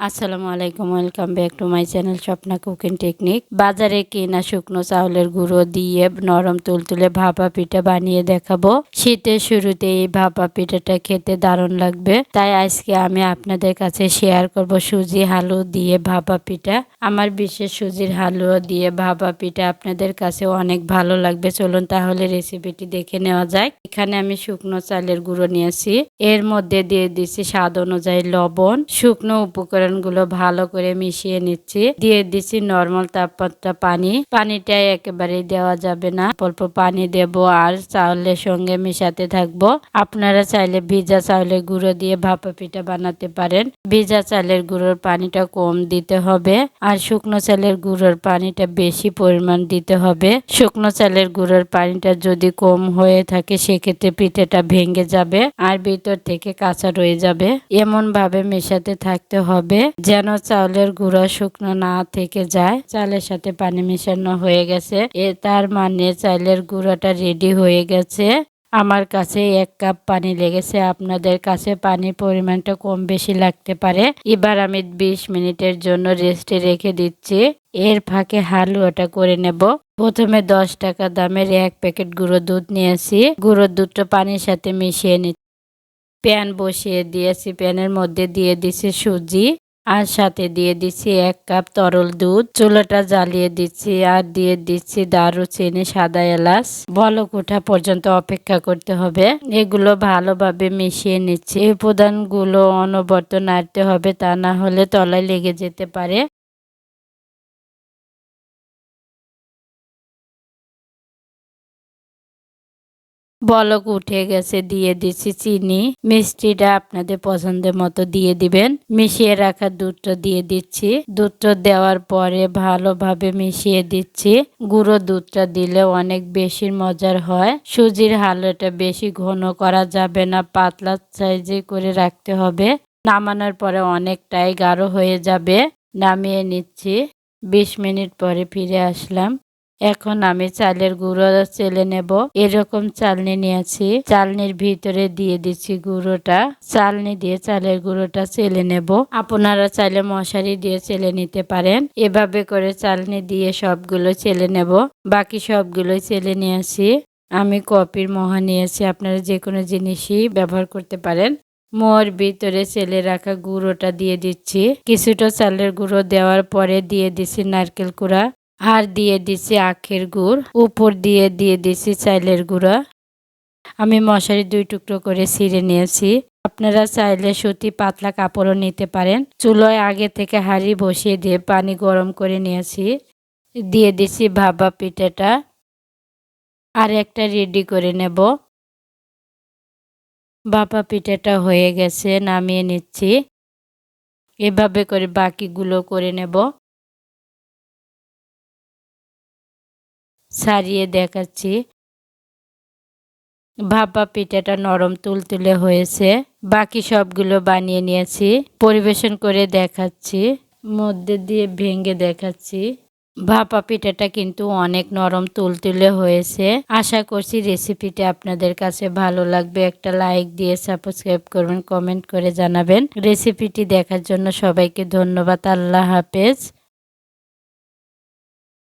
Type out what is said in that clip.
আসসালামু আলাইকুম, welcome back to my channel Swapna cooking technique. বাজারে কেনা শুকনো চাউলের গুঁড়ো দিয়ে নরম তুলতুলে ভাপা পিঠা বানিয়ে দেখাবো। শীতের শুরুতে এই ভাপা পিঠাটা খেতে দারুণ লাগবে। তাই আজকে আমি আপনাদের কাছে শেয়ার করব সুজি হালু দিয়ে ভাপা পিঠা। আমার বিশেষ সুজির হালুয়া দিয়ে ভাপা পিঠা আপনাদের কাছে অনেক ভালো লাগবে। চলুন তাহলে রেসিপিটি দেখে নেওয়া যায় এখানে আমি শুকনো চালের গুঁড়ো নিয়েছি। এর মধ্যে দিয়ে দিচ্ছি স্বাদ অনুযায়ী লবণ। শুকনো উপকরণ উপকরণগুলো ভালো করে মিশিয়ে নিচ্ছি। দিয়ে দিচ্ছি নর্মাল তাপমাত্রা পানি। পানিটা একেবারে দেওয়া যাবে না। অল্প পানি দেব আর চাউলের সঙ্গে মিশাতে থাকব। আপনারা চাইলে ভিজা চাউলের গুঁড়ো দিয়ে ভাপা পিঠা বানাতে পারেন। ভিজা চালের গুঁড়োর পানিটা কম দিতে হবে। আর শুকনো চালের গুঁড়োর পানিটা বেশি পরিমাণ দিতে হবে। শুকনো চালের গুঁড়োর পানিটা যদি কম হয়ে থাকে, সেক্ষেত্রে পিঠেটা ভেঙে যাবে আর ভিতর থেকে কাঁচা রয়ে যাবে। এমন ভাবে মেশাতে থাকতে হবে। হবে। যেন চাউলের গুঁড়া শুকনো না থেকে যায়। চালের সাথে পানি মিশানো হয়ে গেছে। এ তার মানে চালের গুঁড়াটা রেডি হয়ে গেছে। আমার কাছে এক কাপ পানি লেগেছে। আপনাদের কাছে পানির পরিমাণটা কম বেশি লাগতে পারে। এবার আমি ২০ মিনিটের জন্য রেস্টে রেখে দিচ্ছি। এর ফাঁকে হালুয়াটা করে নেব। প্রথমে দশ টাকা দামের এক প্যাকেট গুঁড়ো দুধ নিয়েছি। গুঁড়ো দুধটা পানির সাথে মিশিয়ে নিচ্ছি। প্যান বসিয়ে দিয়েছি। প্যানের মধ্যে দিয়ে দিছি সুজি। আর সাথে দিয়ে দিচ্ছি এক কাপ তরল দুধ। চুলাটা জ্বালিয়ে দিচ্ছি আর দিয়ে দিচ্ছি দারুচিনি সাদা এলাচ। বলক ওঠা পর্যন্ত অপেক্ষা করতে হবে। এগুলো ভালোভাবে মিশিয়ে নিচ্ছি। এই উপাদানগুলো অনবর্ত নাড়তে হবে, তা না হলে তলায় লেগে যেতে পারে। বলক উঠে গেছে, দিয়ে দিচ্ছি চিনি। মিষ্টিটা আপনাদের পছন্দের মতো দিয়ে দিবেন। মিশিয়ে রাখা দুধটা দিয়ে দিচ্ছি। দুধটা দেওয়ার পরে ভালোভাবে মিশিয়ে দিচ্ছি। গুঁড়ো দুধটা দিলে অনেক বেশি মজার হয়। সুজির হালুয়াটা বেশি ঘন করা যাবে না, পাতলা সাইজে করে রাখতে হবে। নামানোর পরে অনেকটাই গাঢ় হয়ে যাবে। নামিয়ে নিচ্ছি। বিশ মিনিট পরে ফিরে আসলাম। এখন আমি চালের গুঁড়ো চেলে নেব। এরকম চালনি নিয়েছি। চালনির ভিতরে দিয়ে দিচ্ছি গুঁড়োটা। চালনি দিয়ে চালের গুঁড়োটা চেলে নেব। আপনারা চাইলে মশারি দিয়ে চেলে নিতে পারেন। এভাবে করে চালনি দিয়ে সবগুলো চেলে নেব। বাকি সবগুলো চেলে নিয়েছি। আমি কপির মহা নিয়েছি। আপনারা যে কোনো জিনিসই ব্যবহার করতে পারেন। মোর ভিতরে চেলে রাখা গুঁড়োটা দিয়ে দিচ্ছি। কিছুটা চালের গুঁড়ো দেওয়ার পরে দিয়ে দিচ্ছি নারকেল কুড়া। আর দিয়ে দিছি আখের গুড়, উপর দিয়ে দিয়ে দিছি চাইলের গুঁড়া। আমি মশারি দুই টুকরো করে ছিঁড়ে নিয়েছি। আপনারা চাইলে সুতি পাতলা কাপড়ও নিতে পারেন। চুলোয় আগে থেকে হাঁড়ি বসিয়ে দিয়ে পানি গরম করে নিয়েছি। দিয়ে দিছি ভাবা পিঠাটা। আর একটা রেডি করে নেব। বাপা পিঠাটা হয়ে গেছে, নামিয়ে নিচ্ছি। এভাবে করে বাকিগুলো করে নেব। ছাড়িয়ে দেখাচ্ছি। ভাপা পিঠাটা নরম তুলতুলে হয়েছে। বাকি সবগুলো বানিয়ে নিয়েছি। পরিবেশন করে দেখাচ্ছি। মধ্যে দিয়ে ভেঙে দেখাচ্ছি। ভাপা পিঠাটা কিন্তু অনেক নরম তুলতুলে হয়েছে। আশা করছি রেসিপিটা আপনাদের কাছে ভালো লাগবে। একটা লাইক দিয়ে সাবস্ক্রাইব করবেন, কমেন্ট করে জানাবেন। রেসিপিটি দেখার জন্য সবাইকে ধন্যবাদ। আল্লাহ হাফেজ।